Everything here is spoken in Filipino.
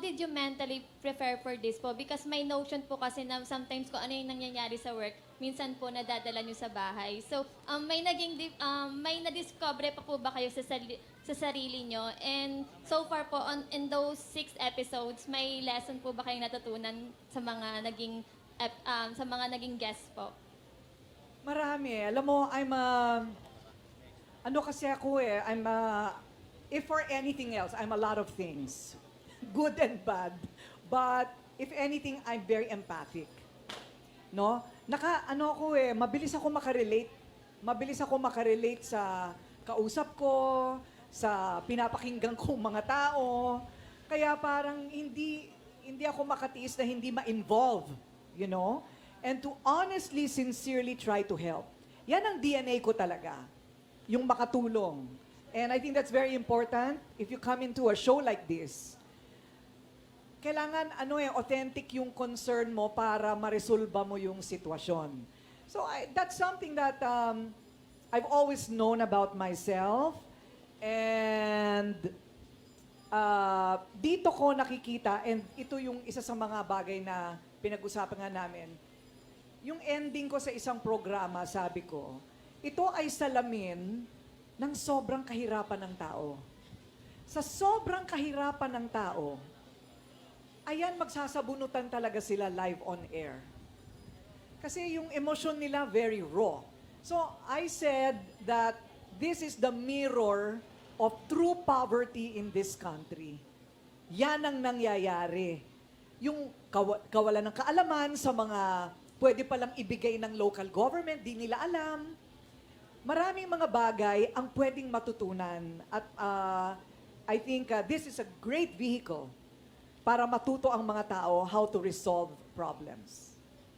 did you mentally prepare for this po? Because may notion po kasi na sometimes kung ano yung nangyayari sa work, minsan po nadadala nyo sa bahay. So, um, may naging, um, may nadiscover pa po ba kayo sa, sali- sa sarili nyo? And so far po, on, in those six episodes, may lesson po ba kayong natutunan sa mga naging, ep- um, sa mga naging guests po? Marami. Alam mo, I'm a... Ano kasi ako eh, I'm a... If for anything else, I'm a lot of things. Good and bad. But if anything, I'm very empathic. No? Naka, ano ako eh, mabilis ako makarelate. Mabilis ako makarelate sa kausap ko, sa pinapakinggan kong mga tao. Kaya parang hindi hindi ako makatiis na hindi ma-involve, you know? And to honestly, sincerely try to help. Yan ang DNA ko talaga. Yung makatulong. And I think that's very important if you come into a show like this kailangan ano eh, authentic yung concern mo para maresolba mo yung sitwasyon. So I, that's something that um, I've always known about myself. And uh, dito ko nakikita, and ito yung isa sa mga bagay na pinag-usapan nga namin, yung ending ko sa isang programa, sabi ko, ito ay salamin ng sobrang kahirapan ng tao. Sa sobrang kahirapan ng tao, ayan, magsasabunutan talaga sila live on air. Kasi yung emosyon nila very raw. So I said that this is the mirror of true poverty in this country. Yan ang nangyayari. Yung kawa- kawalan ng kaalaman sa mga pwede palang ibigay ng local government, di nila alam. Maraming mga bagay ang pwedeng matutunan. At uh, I think uh, this is a great vehicle para matuto ang mga tao how to resolve problems.